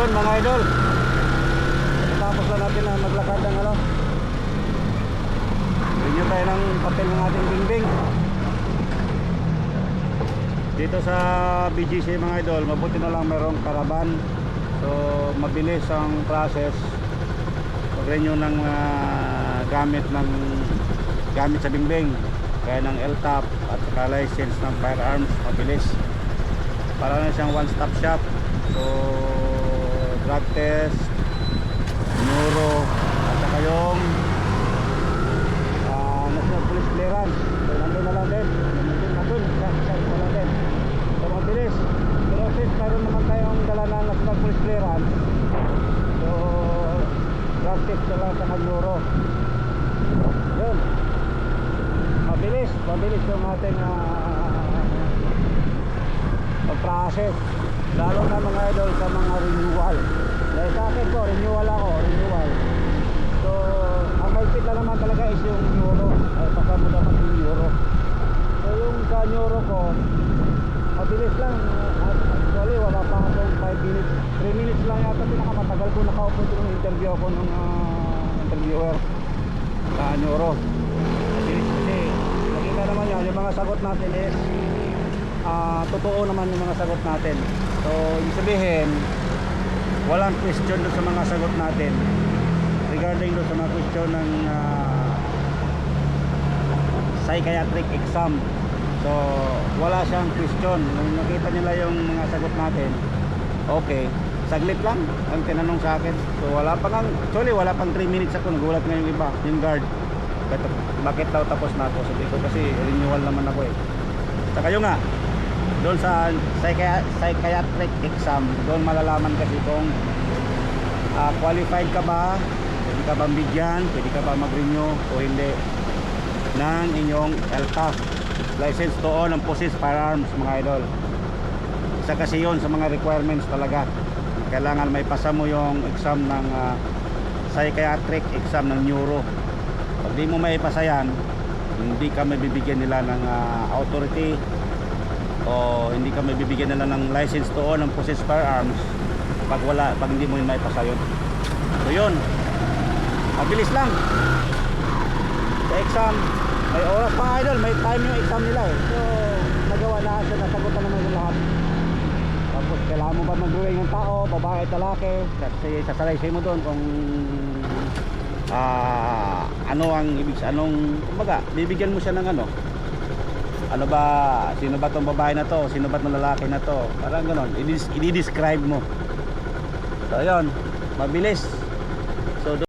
Yun mga idol. Tapos na natin na maglakad ng ano. Renew tayo ng papel ng ating bingbing. Dito sa BGC mga idol, mabuti na lang merong karaban. So mabilis ang process. Pag-renew ng ah, gamit ng gamit sa bingbing. Kaya ng LTAP at saka license ng firearms, mabilis. Para na siyang one-stop shop. So drug test, neuro, at saka yung ah, national police clearance. So nandun na lang din. Nandun na dun. Sa sa na lang din. So mabilis. Pero since mayroon naman tayong dala na national police clearance, so drug test na lang sa neuro. Yun. Mabilis. Mabilis yung ating ah, pag-process. Lalo na mga idol sa mga renewal. Dahil sa akin po, renewal ako, renewal. So, ang malpit na naman talaga is yung euro. Ay, baka mo naman yung euro. So, yung sa euro ko, mabilis lang. Actually, wala pa akong 5 minutes. 3 minutes lang yata pinakamatagal ko nakaupo dito ng interview ako ng ah, interviewer sa euro. Kasi, kasi nakita naman yan, yung mga sagot natin is ah, totoo naman yung mga sagot natin. So, ibig sabihin, walang question doon sa mga sagot natin regarding doon sa mga question ng ah, psychiatric exam. So, wala siyang question. Nung nakita nila yung mga sagot natin, okay, saglit lang ang tinanong sa akin. So, wala pa nga, actually, wala pang 3 minutes ako. Nagulat nga yung iba, yung guard. Bakit, bakit daw tapos na ako? Sabi ko kasi renewal naman ako eh. Saka yun nga, doon sa psychi- psychiatric exam, doon malalaman kasi kung ah, qualified ka ba, pwede ka bang bigyan, pwede ka ba mag-renew o hindi ng inyong LTAF license to own and possess firearms mga idol. Isa kasi yun sa mga requirements talaga. Kailangan may pasa mo yung exam ng ah, psychiatric exam ng neuro. Pag di mo may pasa yan hindi ka mabibigyan nila ng ah, authority o hindi ka mabibigyan nila ng license to own and possess firearms pag wala pag hindi mo yun may pasa yun so yun. Mabilis lang. Sa exam may oras pa idol may time yung exam nila eh. So nagawa lahat so nasagutan naman yung lahat. Tapos kailangan mo ba mag-drawing ng tao babae at lalaki kasi sasalaysay mo doon kung ah ano ang ibig anong kumbaga bibigyan mo siya ng ano ano ba sino ba tong babae na to? Sino ba tong lalaki na to? Parang ganon i-describe mo. So ayun mabilis